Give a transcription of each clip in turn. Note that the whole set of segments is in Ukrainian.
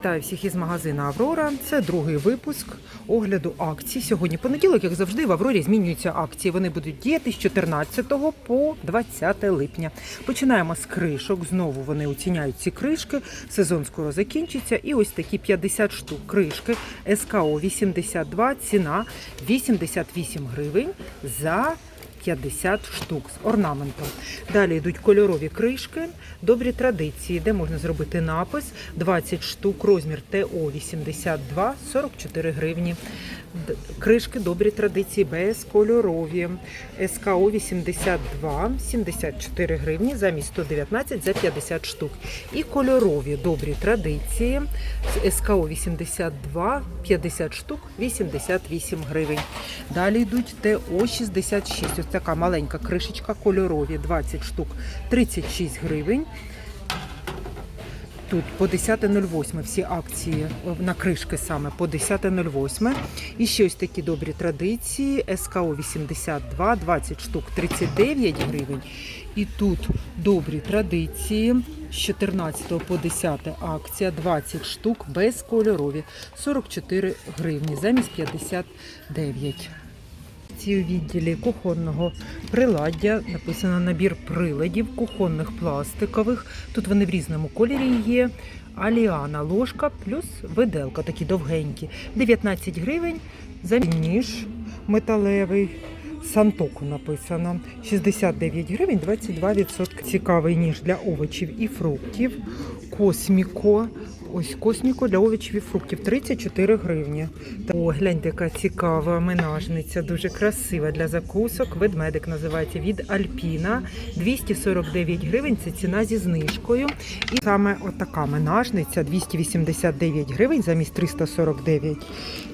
Вітаю всіх із магазину Аврора. Це другий випуск огляду акцій. Сьогодні понеділок, як завжди, в Аврорі змінюються акції. Вони будуть діяти з 14 по 20 липня. Починаємо з кришок. Знову вони оціняють ці кришки. Сезон скоро закінчиться. І ось такі 50 штук кришки СКО 82, ціна 88 гривень за 50 штук з орнаментом. Далі йдуть кольорові кришки, добрі традиції, де можна зробити напис 20 штук, розмір ТО 82, 44 гривні. Кришки добрі традиції безкольорові. СКО 82, 74 гривні замість 119 за 50 штук. І кольорові добрі традиції СКО 82, 50 штук, 88 гривень. Далі йдуть ТО 66. Така маленька кришечка кольорові, 20 штук, 36 гривень. Тут по 10.08 всі акції на кришки саме по 10.08. І ще ось такі добрі традиції. СКО 82, 20 штук 39 гривень. І тут добрі традиції. З 14 по 10 акція 20 штук безкольорові 44 гривні замість 59. Ці у відділі кухонного приладдя написано набір приладів кухонних пластикових. Тут вони в різному кольорі є. Аліана ложка плюс виделка, такі довгенькі. 19 гривень за ніж металевий. Сантоку написано 69 гривень, 22%. Цікавий ніж для овочів і фруктів. Косміко. Ось косміко для овочів і фруктів 34 гривні. О, гляньте, яка цікава менажниця, дуже красива для закусок. Ведмедик називається від Альпіна. 249 гривень. Це ціна зі знижкою. І саме отака менажниця 289 гривень замість 349.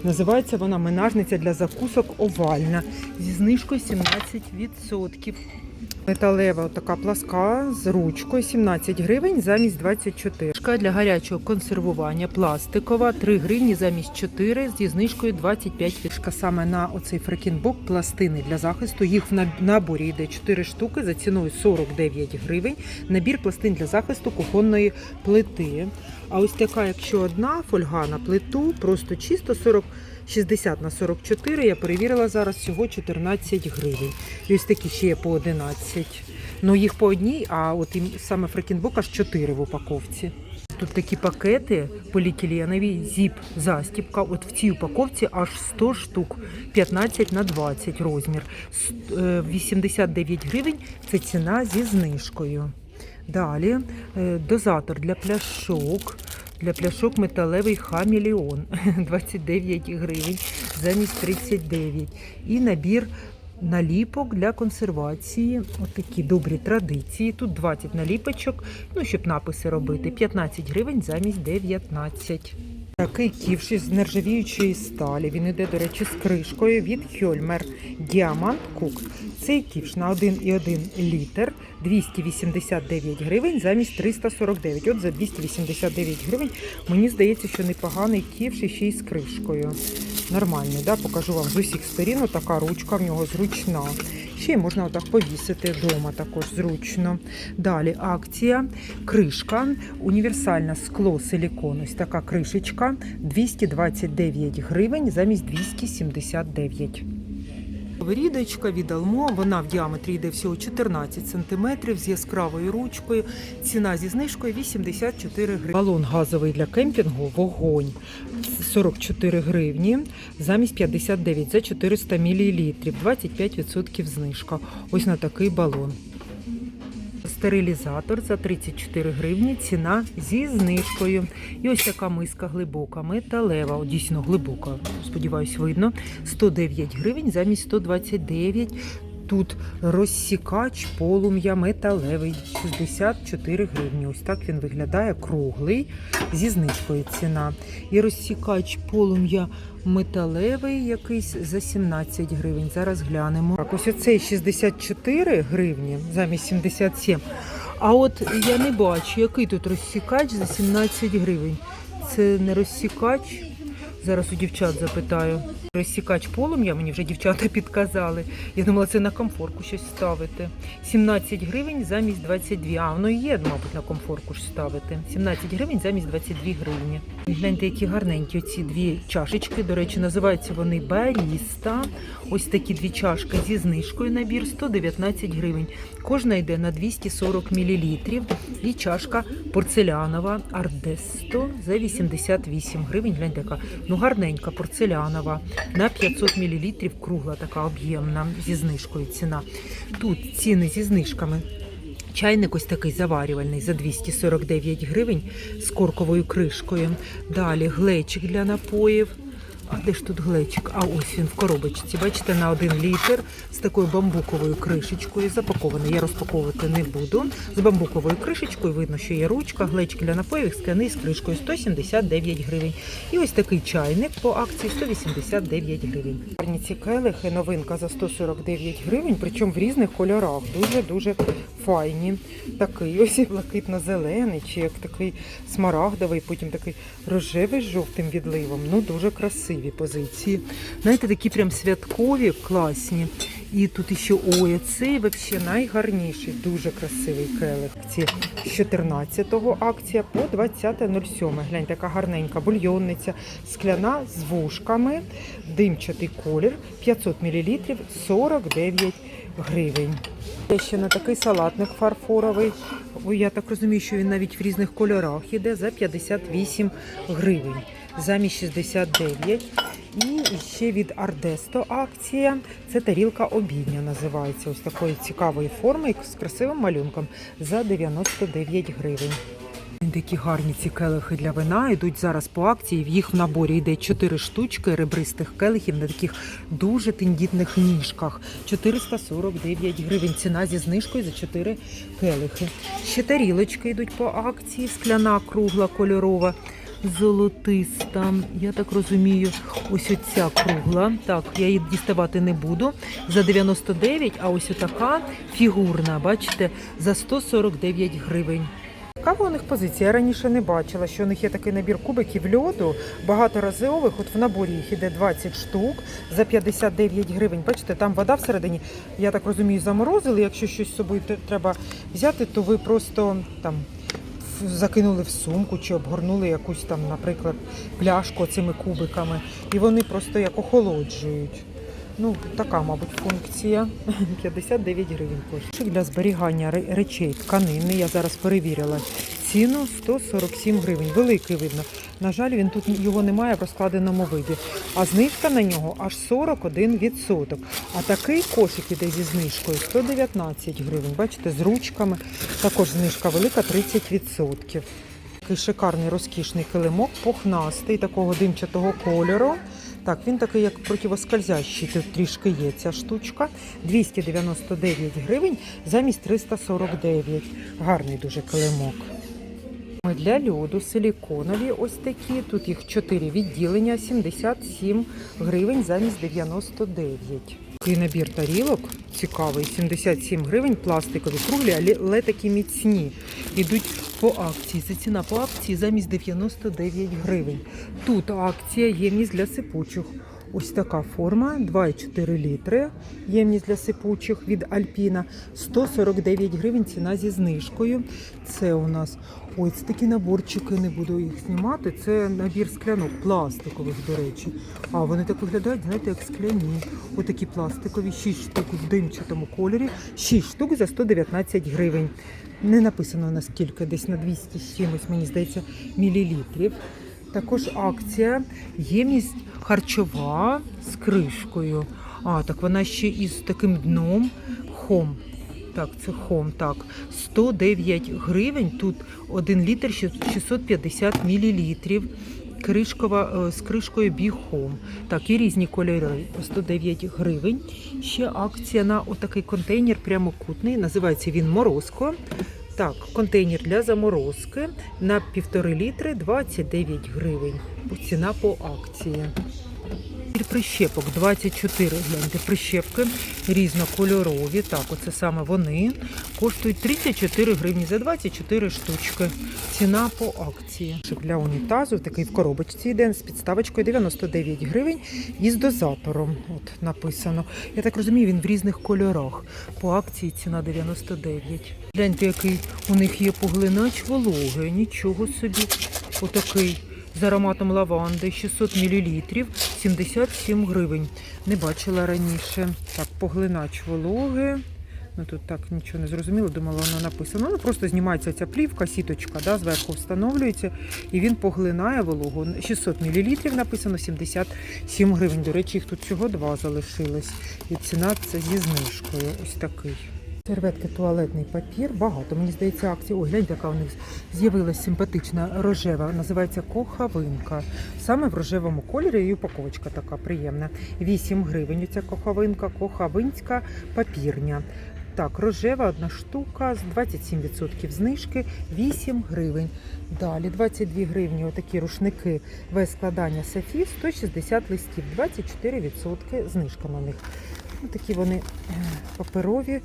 Називається вона менажниця для закусок овальна зі знижкою 17%. Металева така пласка з ручкою 17 гривень замість 24. Шка для гарячого консервування пластикова 3 гривні замість 4 зі знижкою 25 фішка. Саме на оцей фрекінбок пластини для захисту. Їх в наборі йде 4 штуки за ціною 49 гривень. Набір пластин для захисту кухонної плити. А ось така, якщо одна фольга на плиту, просто чисто 40 60 на 44, я перевірила зараз всього 14 гривень. І ось такі ще є по 11. Ну їх по одній, а от їм саме фрекінбок аж 4 в упаковці. Тут такі пакети поліетиленові, зіп, застіпка. От в цій упаковці аж 100 штук, 15 на 20 розмір. Е, 89 гривень це ціна зі знижкою. Далі е, дозатор для пляшок. Для пляшок металевий хамелеон 29 гривень замість 39. І набір наліпок для консервації. Отакі добрі традиції. Тут 20 наліпочок, ну щоб написи робити. 15 гривень замість 19. Такий ківш із нержавіючої сталі. Він іде, до речі, з кришкою від Хьольмер Діамант Кук. Цей ківш на 1,1 літр 289 гривень замість 349. От за 289 гривень мені здається, що непоганий ківш і ще й з кришкою. Нормальний, да? покажу вам з усіх сторін. Така ручка в нього зручна. Ще можна отак повісити вдома також зручно. Далі акція, кришка, універсальне скло силікон. Ось така кришечка 229 гривень замість 279. Вирідочка від Алмо, вона в діаметрі йде всього 14 см з яскравою ручкою. Ціна зі знижкою 84 гривні. Балон газовий для кемпінгу вогонь 44 гривні замість 59 за 400 мл. 25% знижка. Ось на такий балон. Стерилізатор за 34 гривні, ціна зі знижкою. І ось така миска глибока, металева, дійсно глибока, сподіваюсь, видно. 109 гривень замість 129. Тут розсікач полум'я металевий 64 гривні. Ось так він виглядає круглий зі знижкою ціна. І розсікач полум'я металевий якийсь за 17 гривень. Зараз глянемо. Так, ось оцей 64 гривні замість 77. А от я не бачу, який тут розсікач за 17 гривень. Це не розсікач. Зараз у дівчат запитаю. Розсікач полум'я, мені вже дівчата підказали. Я думала, це на комфорку щось ставити. 17 гривень замість 22. А воно і є, мабуть, на комфорку ж ставити. 17 гривень замість 22 гривні. Гляньте, які гарненькі ці дві чашечки. До речі, називаються вони Баріста. Ось такі дві чашки зі знижкою набір 119 гривень. Кожна йде на 240 мл. І чашка порцелянова Ардесто за 88 гривень. Гляньте, яка ну гарненька порцелянова на 500 мл. Кругла така об'ємна зі знижкою ціна. Тут ціни зі знижками. Чайник ось такий заварювальний за 249 гривень з корковою кришкою. Далі глечик для напоїв. А де ж тут глечик? А ось він в коробочці. Бачите, на один літр з такою бамбуковою кришечкою запакований. Я розпаковувати не буду. З бамбуковою кришечкою видно, що є ручка, глечик для напоїв, скляний з кришкою 179 гривень. І ось такий чайник по акції 189 гривень. Гарні ці келихи, новинка за 149 гривень, причому в різних кольорах. Дуже-дуже файні. Такий ось і блакитно-зелений, чи як такий смарагдовий, потім такий рожевий з жовтим відливом. Ну, дуже красиві позиції. Знаєте, такі прям святкові, класні. І тут ще ой, цей взагалі найгарніший, дуже красивий келих. Ці з 14-го акція по 20.07. Гляньте, така гарненька бульйонниця, скляна з вушками, димчатий колір, 500 мл, 49 гривень. Є ще на такий салатник фарфоровий. Я так розумію, що він навіть в різних кольорах іде за 58 гривень, замість 69. І ще від Ардесто акція. Це тарілка обідня називається. Ось такої цікавої форми з красивим малюнком за 99 гривень. Такі гарні ці келихи для вина йдуть зараз по акції. В їх в наборі йде 4 штучки ребристих келихів на таких дуже тендітних ніжках. 449 гривень. Ціна зі знижкою за 4 келихи. Ще тарілочки йдуть по акції. Скляна, кругла, кольорова. Золотиста, я так розумію, ось оця кругла. Так, я її діставати не буду. За 99, а ось така фігурна, бачите, за 149 гривень. Цікава у них позиція. Я раніше не бачила, що у них є такий набір кубиків льоду, багаторазових. От в наборі їх іде 20 штук за 59 гривень. Бачите, там вода всередині. Я так розумію, заморозили. Якщо щось з собою треба взяти, то ви просто там закинули в сумку чи обгорнули якусь там, наприклад, пляшку цими кубиками, і вони просто як охолоджують. Ну, така, мабуть, функція. 59 гривень коштує. Для зберігання речей тканини я зараз перевірила. Ціну 147 гривень. Великий видно. На жаль, він тут його немає в розкладеному виді. А знижка на нього аж 41%. А такий кошик іде зі знижкою 119 гривень. Бачите, з ручками. Також знижка велика 30%. Такий шикарний розкішний килимок, пухнастий, такого димчатого кольору. Так, він такий, як противоскользящий, тут трішки є ця штучка. 299 гривень замість 349. Гарний дуже килимок. Для льоду силіконові ось такі. Тут їх 4 відділення, 77 гривень замість 99. Такий набір тарілок цікавий, 77 гривень, пластикові круглі, але, такі міцні. Ідуть по акції. Це ціна по акції замість 99 гривень. Тут акція ємність для сипучих. Ось така форма, 2,4 літри. Ємність для сипучих від Альпіна. 149 гривень ціна зі знижкою. Це у нас ось такі наборчики, не буду їх знімати. Це набір склянок пластикових, до речі. А вони так виглядають, знаєте, як скляні. Отакі пластикові, 6 штук в димчатому кольорі, 6 штук за 119 гривень. Не написано наскільки, десь на 200 з чимось, мені здається, мілілітрів. Також акція ємність харчова з кришкою. А, так вона ще із таким дном хом. Так, це хом, так. 109 гривень. Тут 1 літр 650 мілілітрів. Кришкова е, з кришкою біхом. Так, і різні кольори по 109 гривень. Ще акція на отакий контейнер прямокутний. Називається він Морозко. Так, контейнер для заморозки на півтори літри 29 гривень. Ціна по акції. Прищепок 24, гляньте, прищепки різнокольорові. Так, оце саме вони. Коштують 34 гривні за 24 штучки. Ціна по акції. Для унітазу такий в коробочці йде з підставочкою 99 гривень і з дозатором. От написано. Я так розумію, він в різних кольорах. По акції ціна 99. Гляньте, який у них є поглинач вологи. Нічого собі. Отакий з ароматом лаванди 600 мл 77 гривень. Не бачила раніше. Так, поглинач вологи. Ну тут так нічого не зрозуміло, думала, воно написано. Ну просто знімається ця плівка, сіточка, да, зверху встановлюється, і він поглинає вологу. 600 мл написано 77 гривень. До речі, їх тут всього два залишилось. І ціна це зі знижкою. Ось такий. Серветки, туалетний папір, багато. Мені здається, акція. Ой, гляньте, яка у них з'явилась симпатична рожева. Називається кохавинка. Саме в рожевому кольорі і упаковочка така приємна. 8 гривень. Ця кохавинка, кохавинська папірня. Так, рожева одна штука з 27% знижки, 8 гривень. Далі 22 гривні отакі рушники весь складання Софі, 160 листів, 24% знижка на них. Такі вони е, паперові.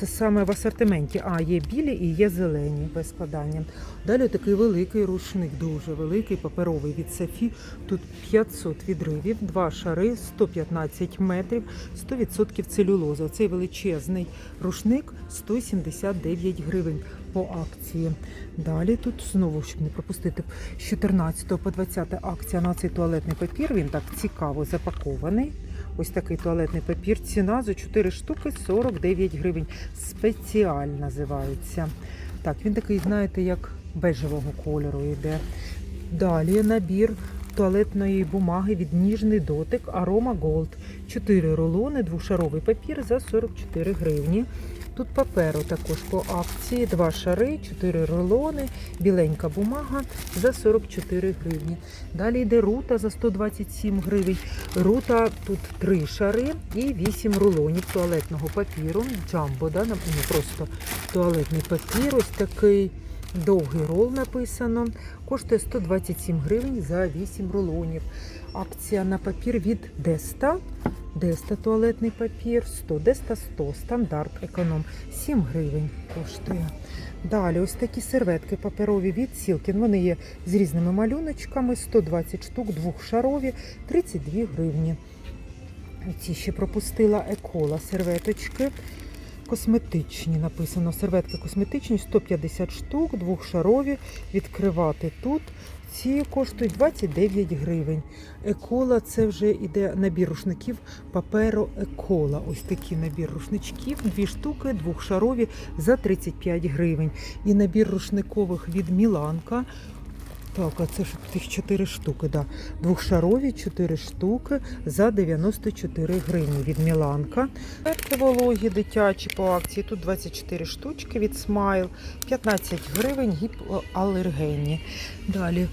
Це саме в асортименті. А, є білі і є зелені без складання. Далі такий великий рушник, дуже великий, паперовий від Софі. Тут 500 відривів, два шари, 115 метрів, 100% целюлоза. Цей величезний рушник 179 гривень по акції. Далі тут знову, щоб не пропустити, з 14 по 20 акція на цей туалетний папір. Він так цікаво запакований. Ось такий туалетний папір. Ціна за 4 штуки 49 гривень. Спеціаль називається. Так, він такий, знаєте, як бежевого кольору йде. Далі набір туалетної бумаги від ніжний дотик Aroma Gold. 4 рулони, двошаровий папір за 44 гривні. Тут паперу також по акції, два шари, 4 рулони, біленька бумага за 44 гривні. Далі йде рута за 127 гривень. Рута тут 3 шари і 8 рулонів туалетного папіру. Джамбо, да? не просто туалетний папір, ось такий. Довгий рол написано. Коштує 127 гривень за 8 рулонів. Акція на папір від Деста. Деста туалетний папір 100, Деста 100, стандарт економ 7 гривень коштує. Далі ось такі серветки паперові від Сілкін. Вони є з різними малюночками, 120 штук, двохшарові, 32 гривні. Ці ще пропустила екола серветочки. Косметичні написано. Серветки косметичні 150 штук, двохшарові. Відкривати тут. Ці коштують 29 гривень. Екола це вже іде набір рушників паперо екола. Ось такий набір рушничків, дві штуки, двохшарові за 35 гривень. І набір рушникових від Міланка. Так, а це ж тих 4 штуки, да. Двохшарові 4 штуки за 94 гривні від Міланка. Перки вологі дитячі по акції. Тут 24 штучки від Смайл, 15 гривень гіпоалергенні. Далі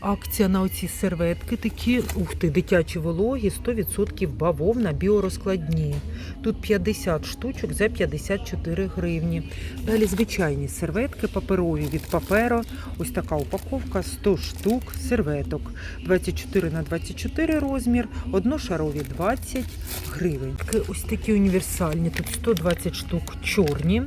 акція на оці серветки такі, ух ти, дитячі вологі, 100% бавовна, біорозкладні. Тут 50 штучок за 54 гривні. Далі звичайні серветки паперові від паперо. Ось така упаковка 100 штук серветок. 24 на 24 розмір, одношарові 20 гривень. Ось такі універсальні. Тут 120 штук чорні.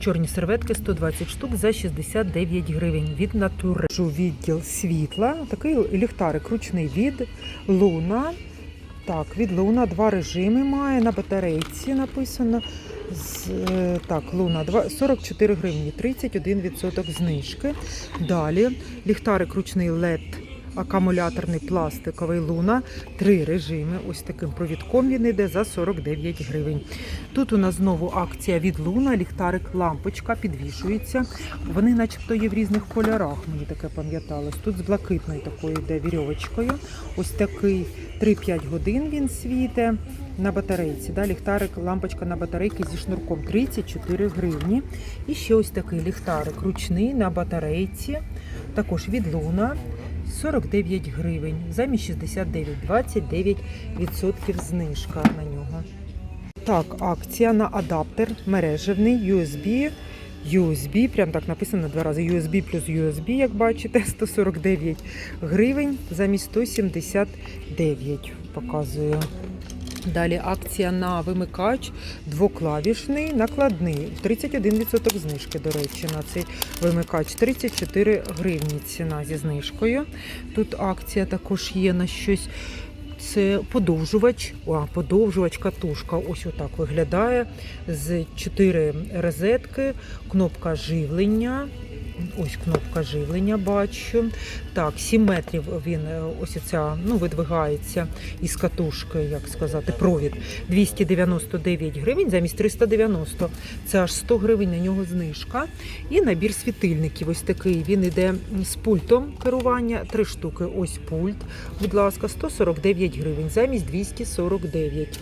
Чорні серветки 120 штук за 69 гривень від натури. Відділ світла. Такий ліхтарик ручний від Луна. Так, від Луна два режими має. На батарейці написано. З, е, так, Луна 2, 44 гривні, 31% знижки. Далі ліхтарик ручний LED акумуляторний пластиковий Луна. Три режими. Ось таким провідком він йде за 49 гривень. Тут у нас знову акція від Луна, ліхтарик, лампочка підвішується. Вони начебто є в різних кольорах, мені таке пам'яталось. Тут з блакитною такою йде вірьовочкою. Ось такий 3-5 годин він світе на батарейці. Да, ліхтарик, лампочка на батарейки зі шнурком 34 гривні. І ще ось такий ліхтарик ручний на батарейці, також від Луна. 49 гривень, замість 69, 29% знижка на нього. Так, акція на адаптер мережевний USB USB, прям так написано два рази USB плюс USB, як бачите, 149 гривень замість 179 показую. Далі акція на вимикач двоклавішний, накладний. 31% знижки, до речі, на цей вимикач. 34 гривні ціна зі знижкою. Тут акція також є на щось. Це подовжувач, а, подовжувач катушка. Ось отак виглядає. З 4 розетки, кнопка живлення. Ось кнопка живлення бачу. Так, 7 метрів він е, ось ця, ну, видвигається із катушки, як сказати, провід. 299 гривень замість 390. Це аж 100 гривень на нього знижка. І набір світильників. Ось такий. Він іде з пультом керування. Три штуки. Ось пульт. Будь ласка, 149 гривень замість 249.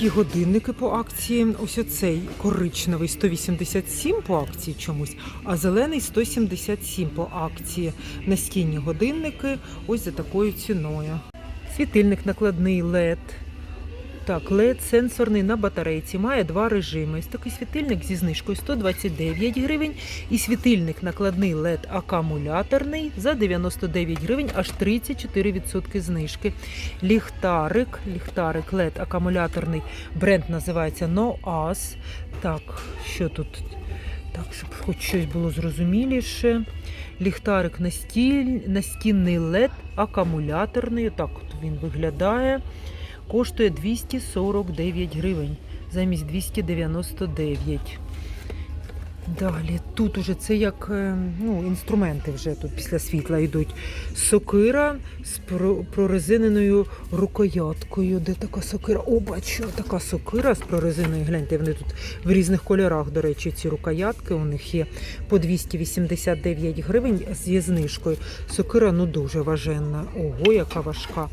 І годинники по акції. Ось оцей коричневий 187 по акції чомусь, а зелений 177 по акції. Настінні годинники ось за такою ціною. Світильник накладний LED. Так, LED сенсорний на батарейці має два режими. Ось такий світильник зі знижкою 129 гривень. І світильник накладний LED акумуляторний за 99 гривень, аж 34% знижки. Ліхтарик, ліхтарик LED акумуляторний. Бренд називається NoAS. Так, що тут? Так, щоб хоч щось було зрозуміліше. Ліхтарик настіль, настінний LED акумуляторний. Так от він виглядає коштує 249 гривень замість 299. Далі тут уже це як е, ну, інструменти вже тут після світла йдуть. Сокира з прорезиненою рукояткою. Де така сокира? О, бачу, така сокира з прорезиною. Гляньте, вони тут в різних кольорах, до речі, ці рукоятки у них є по 289 гривень зі знижкою. Сокира ну дуже важенна. Ого, яка важка.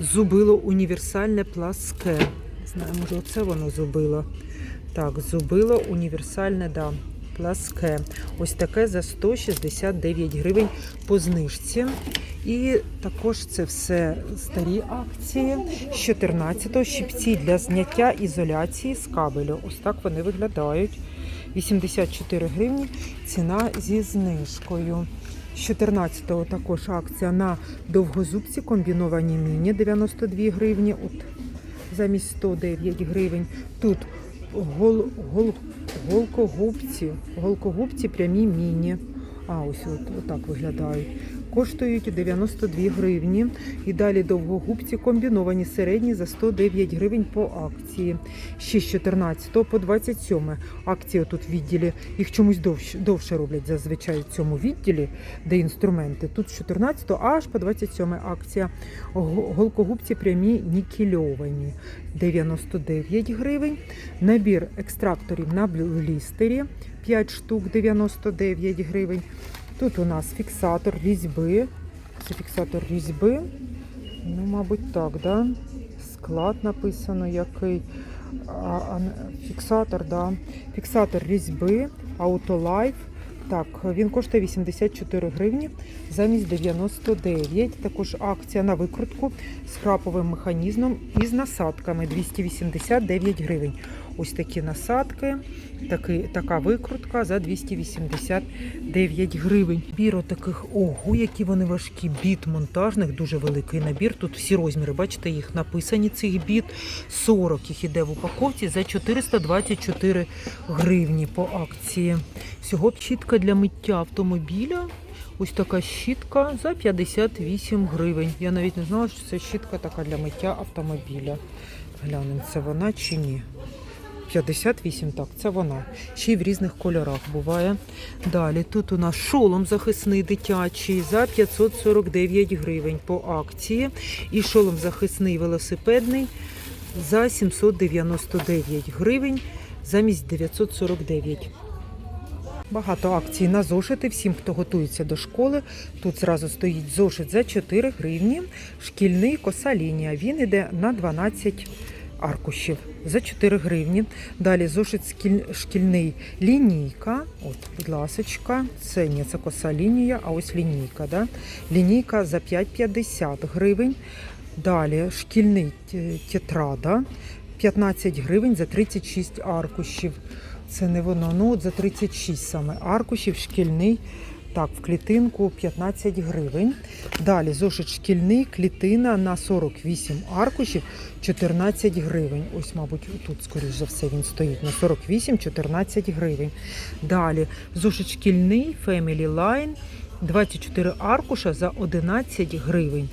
Зубило універсальне пласке. Не знаю, може, оце воно зубило. Так, зубило універсальне, да, пласке. Ось таке за 169 гривень по знижці. І також це все старі акції. З 14-го щипці для зняття ізоляції з кабелю. Ось так вони виглядають. 84 гривні ціна зі знижкою. З 14-го також акція на довгозубці комбіновані міні 92 гривні. От замість 109 гривень. Тут гол, гол, голкогубці, голкогубці прямі міні. А, ось от, отак виглядають. Коштують 92 гривні. І далі довгогубці комбіновані середні за 109 гривень по акції. Ще з 14 по 27 акції тут в відділі. Їх чомусь довше, довше роблять зазвичай в цьому відділі, де інструменти. Тут з 14 аж по 27 акція. Голкогубці прямі нікельовані. 99 гривень. Набір екстракторів на блістері 5 штук 99 гривень. Тут у нас фіксатор різьби. Це фіксатор різьби. Ну, мабуть, так, да? Склад написано який. А, а, фіксатор, да. Фіксатор різьби, Autolife. Так, він коштує 84 гривні замість 99. Також акція на викрутку з храповим механізмом і з насадками 289 гривень. Ось такі насадки, таки, така викрутка за 289 гривень. Біро таких ого, які вони важкі. Біт монтажних, дуже великий набір. Тут всі розміри, бачите, їх написані цих біт. 40 їх іде в упаковці за 424 гривні по акції. Всього щітка для миття автомобіля. Ось така щітка за 58 гривень. Я навіть не знала, що це щітка така для миття автомобіля. Глянемо, це вона чи ні. 58, так, це вона. Ще й в різних кольорах буває. Далі тут у нас шолом захисний дитячий за 549 гривень по акції. І шолом захисний велосипедний за 799 гривень замість 949. Багато акцій на зошити. Всім, хто готується до школи. Тут зразу стоїть зошит за 4 гривні. Шкільний коса лінія. Він іде на 12 аркушів за 4 гривні. Далі зошит шкільний лінійка. От, будь ласочка, це не це коса лінія, а ось лінійка. Да? Лінійка за 5,50 гривень. Далі шкільний тетрада 15 гривень за 36 аркушів. Це не воно. Ну, от за 36 саме аркушів, шкільний. Так, в клітинку 15 гривень. Далі зошит шкільний, клітина на 48 аркушів, 14 гривень. Ось, мабуть, тут, скоріш за все, він стоїть на 48-14 гривень. Далі зошит шкільний Family Line, 24 аркуша за 11 гривень.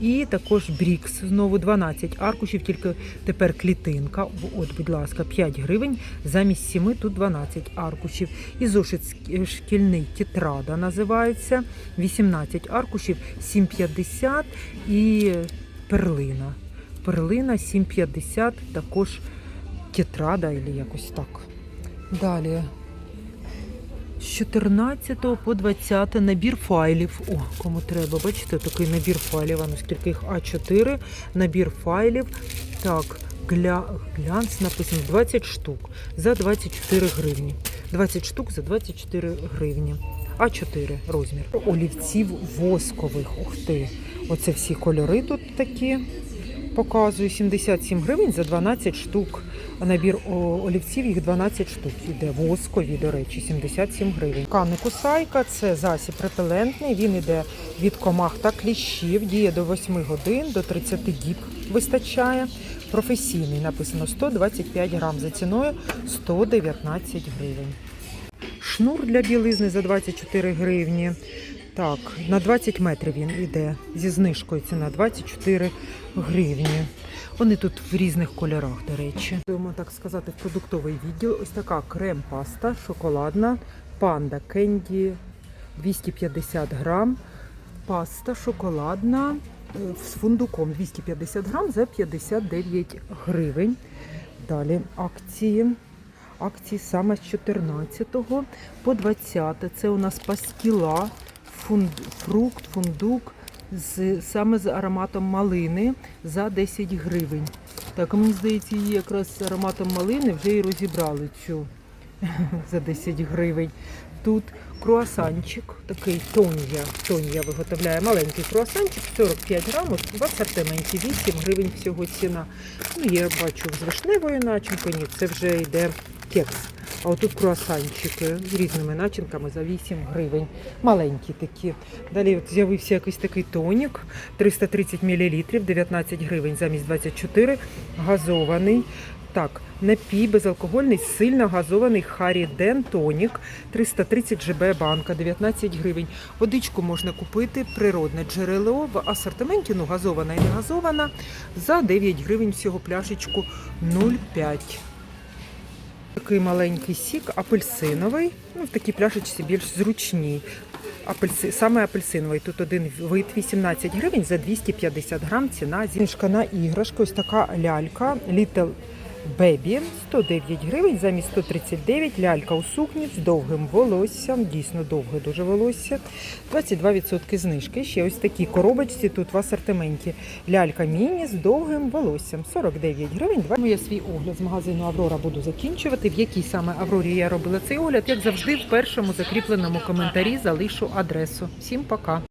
І також Брікс, знову 12 аркушів, тільки тепер клітинка. От, будь ласка, 5 гривень, замість 7 тут 12 аркушів. І зошит шкільний тетрада називається, 18 аркушів, 7,50 і перлина. Перлина 7,50, також тетрада, або якось так. Далі з 14 по 20 набір файлів. О, кому треба, бачите, такий набір файлів. А ну скільки їх А4, набір файлів. Так, гля... глянц написано 20 штук за 24 гривні. 20 штук за 24 гривні. А4 розмір. Олівців воскових. Ух ти. Оце всі кольори тут такі. Показую 77 гривень за 12 штук. Набір олівців їх 12 штук. Іде воскові, до речі, 77 гривень. Кани кусайка це засіб репелентний. Він іде від комах та кліщів. Діє до 8 годин, до 30 діб вистачає. Професійний написано 125 грам за ціною 119 гривень. Шнур для білизни за 24 гривні. Так, на 20 метрів він іде зі знижкою ціна 24 гривні. Вони тут в різних кольорах, до речі. Будемо так сказати, в продуктовий відділ. Ось така крем-паста шоколадна, панда кенді 250 грам. Паста шоколадна е, з фундуком 250 грам за 59 гривень. Далі акції. Акції саме з 14 по 20. Це у нас паскіла, фунд, фрукт, фундук з, саме з ароматом малини за 10 гривень. Так, мені здається, її якраз з ароматом малини вже і розібрали цю за 10 гривень. Тут круасанчик, такий тонія. Тонія виготовляє маленький круасанчик, 45 грамів, в асортименті 8 гривень всього ціна. Ну, я бачу з вишневою начинкою, ні, це вже йде кекс. А отут круасанчики з різними начинками за 8 гривень. Маленькі такі. Далі от з'явився якийсь такий тонік 330 мл, 19 гривень замість 24, газований. Так, напій безалкогольний, сильно газований Харі Ден тонік 330 ЖБ банка, 19 гривень. Водичку можна купити, природне джерело в асортименті, ну газована і не газована, за 9 гривень всього пляшечку 0,5. Такий маленький сік, апельсиновий. Ну, в такій пляшечці більш зручній. Апельси, саме апельсиновий. Тут один вид 18 гривень за 250 грам. Ціна знижка на іграшку. Ось така лялька Little Baby 109 гривень замість 139. Лялька у сукні з довгим волоссям. Дійсно довге дуже волосся. 22% знижки. Ще ось такі коробочці тут в асортименті. Лялька міні з довгим волоссям. 49 гривень. Я свій огляд з магазину Аврора буду закінчувати. В якій саме Аврорі я робила цей огляд, як завжди, в першому закріпленому коментарі залишу адресу. Всім пока!